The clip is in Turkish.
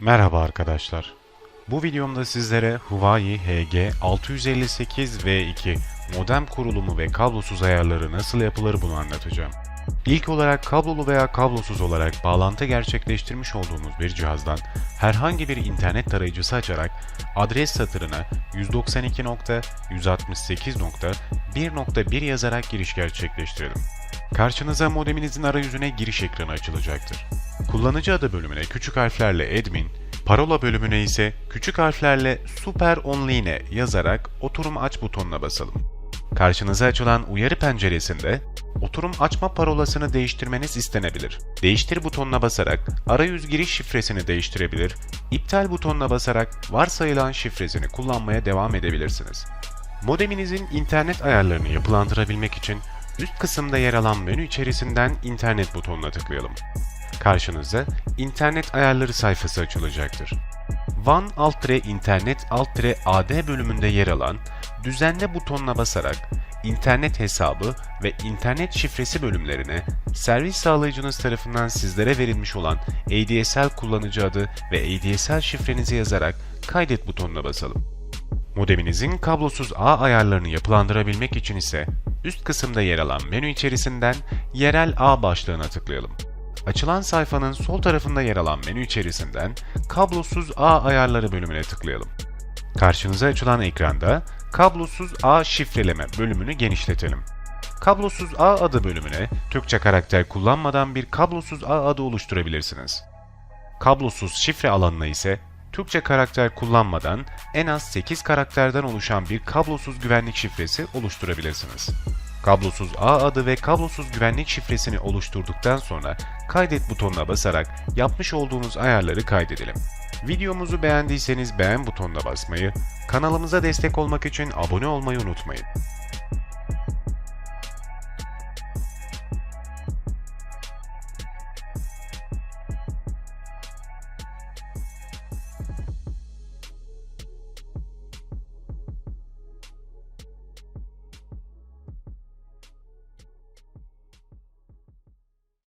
Merhaba arkadaşlar. Bu videomda sizlere Huawei HG658V2 modem kurulumu ve kablosuz ayarları nasıl yapılır bunu anlatacağım. İlk olarak kablolu veya kablosuz olarak bağlantı gerçekleştirmiş olduğumuz bir cihazdan herhangi bir internet tarayıcısı açarak adres satırına 192.168.1.1 yazarak giriş gerçekleştirelim. Karşınıza modeminizin arayüzüne giriş ekranı açılacaktır. Kullanıcı adı bölümüne küçük harflerle admin, parola bölümüne ise küçük harflerle super online yazarak oturum aç butonuna basalım. Karşınıza açılan uyarı penceresinde oturum açma parolasını değiştirmeniz istenebilir. Değiştir butonuna basarak arayüz giriş şifresini değiştirebilir, iptal butonuna basarak varsayılan şifresini kullanmaya devam edebilirsiniz. Modeminizin internet ayarlarını yapılandırabilmek için üst kısımda yer alan menü içerisinden internet butonuna tıklayalım. Karşınıza internet ayarları sayfası açılacaktır. WAN alt internet alt AD bölümünde yer alan düzenle butonuna basarak internet hesabı ve internet şifresi bölümlerine servis sağlayıcınız tarafından sizlere verilmiş olan ADSL kullanıcı adı ve ADSL şifrenizi yazarak kaydet butonuna basalım. Modeminizin kablosuz ağ ayarlarını yapılandırabilmek için ise üst kısımda yer alan menü içerisinden yerel ağ başlığına tıklayalım. Açılan sayfanın sol tarafında yer alan menü içerisinden kablosuz ağ ayarları bölümüne tıklayalım. Karşınıza açılan ekranda kablosuz ağ şifreleme bölümünü genişletelim. Kablosuz ağ adı bölümüne Türkçe karakter kullanmadan bir kablosuz ağ adı oluşturabilirsiniz. Kablosuz şifre alanına ise Türkçe karakter kullanmadan en az 8 karakterden oluşan bir kablosuz güvenlik şifresi oluşturabilirsiniz. Kablosuz ağ adı ve kablosuz güvenlik şifresini oluşturduktan sonra kaydet butonuna basarak yapmış olduğunuz ayarları kaydedelim. Videomuzu beğendiyseniz beğen butonuna basmayı, kanalımıza destek olmak için abone olmayı unutmayın.